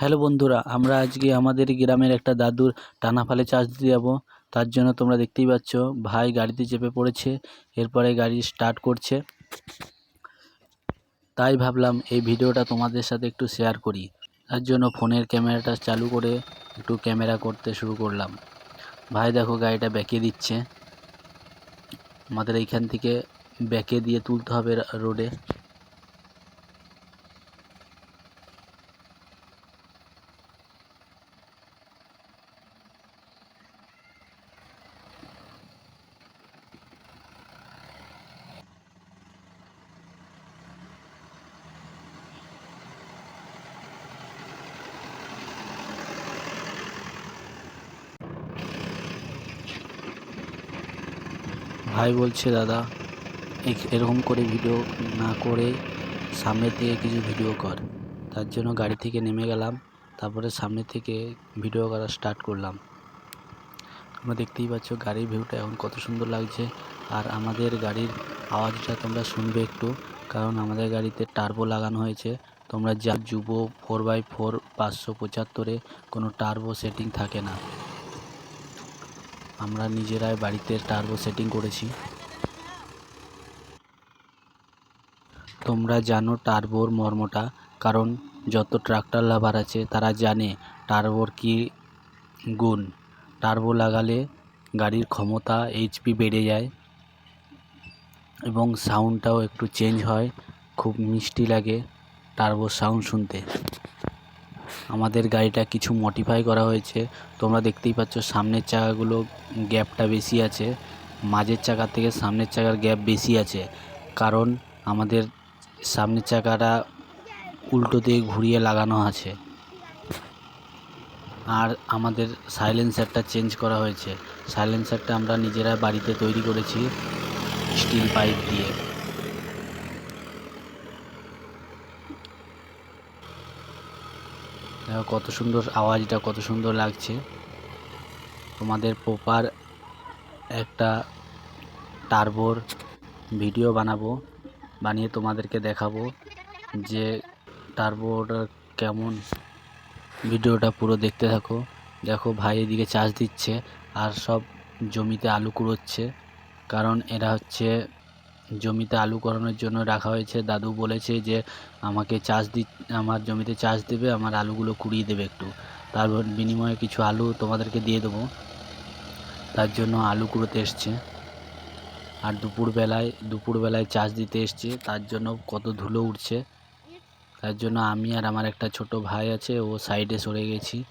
Hello বন্ধুরা, আমরা আজকে আমাদের গ্রামের একটা দাদুর টানা ফালে চার্জ দিতে যাব। তার জন্য তোমরা দেখতেই পাচ্ছ, ভাই গাড়িতে চেপে পড়েছে, এরপরে গাড়ি স্টার্ট করছে। তাই ভাবলাম এই ভিডিওটা তোমাদের সাথে একটু শেয়ার করি। তার জন্য ফোনের ক্যামেরাটা চালু করে একটু ক্যামেরা করতে শুরু করলাম। ভাই দেখো, গাড়িটা ব্যাকে দিচ্ছে। আমাদের এইখান থেকে ব্যাকে দিয়ে তুলতে হবে রোডে। ভাই বলছে, দাদা এরকম করে ভিডিও না করে সামনে থেকে কিছু ভিডিও কর। তার জন্য গাড়ি থেকে নেমে গেলাম, তারপরে সামনে থেকে ভিডিও করা স্টার্ট করলাম। তোমরা দেখতেই পাচ্ছ গাড়ির ভিউটা এখন কত সুন্দর লাগছে। আর আমাদের গাড়ির আওয়াজটা তোমরা শুনবে একটু, কারণ আমাদের গাড়িতে টার্বো লাগানো হয়েছে। তোমরা যা যুব ফোর বাই ফোর পাঁচশো পঁচাত্তরে কোনো টার্বো সেটিং থাকে না। আমরা নিজেরাই বাড়িতে টার্বো সেটিং করেছি। তোমরা জানো টার্বোর মর্মটা, কারণ যত ট্রাক্টর লাভার আছে, তারা জানে টার্বোর কী গুণ। টার্বো লাগালে গাড়ির ক্ষমতা এইচপি বেড়ে যায় এবং সাউন্ডটাও একটু চেঞ্জ হয়। খুব মিষ্টি লাগে টার্বোর সাউন্ড শুনতে। আমাদের গাড়িটা কিছু মডিফাই করা হয়েছে। তোমরা দেখতেই পাচ্ছ সামনের চাকাগুলো গ্যাপটা বেশি আছে। মাঝের চাকা থেকে সামনের চাকার গ্যাপ বেশি আছে। কারণ আমাদের সামনের চাকাটা উল্টো দিকে ঘুরিয়ে লাগানো আছে। আর আমাদের সাইলেন্সারটা চেঞ্জ করা হয়েছে। সাইলেন্সারটা আমরা নিজেরা বাড়িতে তৈরি করেছি স্টিল পাইপ দিয়ে। দেখো কত সুন্দর আওয়াজটা, কত সুন্দর লাগছে। তোমাদের প্রপার একটা টার্বোর ভিডিও বানাবো, বানিয়ে তোমাদেরকে দেখাবো যে টার্বোটা কেমন ভিডিওটা পুরো দেখতে থাকো। দেখো ভাই এদিকে চার্জ দিচ্ছে আর সব জমিতে আলু কুড়োচ্ছে, কারণ এরা হচ্ছে জমিতে আলু করানোর জন্য রাখা হয়েছে। দাদু বলেছে যে, আমাকে চাষ দি, আমার জমিতে চাষ দেবে, আমার আলুগুলো কুড়িয়ে দেবে একটু। তার বিনিময়ে কিছু আলু তোমাদেরকে দিয়ে দেবো। তার জন্য আলু কুড়োতে এসছে। আর দুপুরবেলায় দুপুরবেলায় চাষ দিতে এসছে। তার জন্য কত ধুলো উঠছে। তার জন্য আমি আর আমার একটা ছোট ভাই আছে, ও সাইডে সরে গেছি।